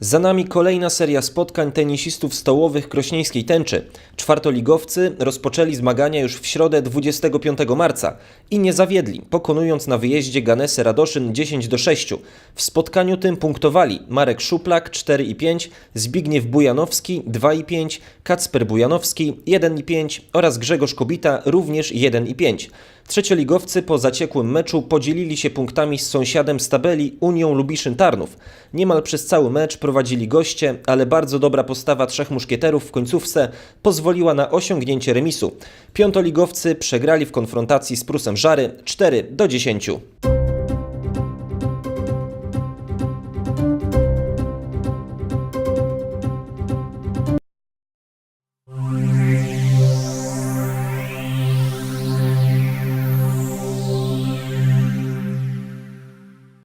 Za nami kolejna seria spotkań tenisistów stołowych krośnieńskiej tęczy. Czwartoligowcy rozpoczęli zmagania już w środę 25 marca i nie zawiedli, pokonując na wyjeździe Ganesę Radoszyn 10 do 6. W spotkaniu tym punktowali Marek Szuplak 4 i 5, Zbigniew Bujanowski 2 i 5, Kacper Bujanowski 1 i 5 oraz Grzegorz Kobita również 1 i 5. Trzecioligowcy po zaciekłym meczu podzielili się punktami z sąsiadem z tabeli Unią Lubiszyn Tarnów. Niemal przez cały mecz prowadzili goście, ale bardzo dobra postawa trzech muszkieterów w końcówce pozwoliła na osiągnięcie remisu. Piątoligowcy przegrali w konfrontacji z Prusem Żary 4 do 10.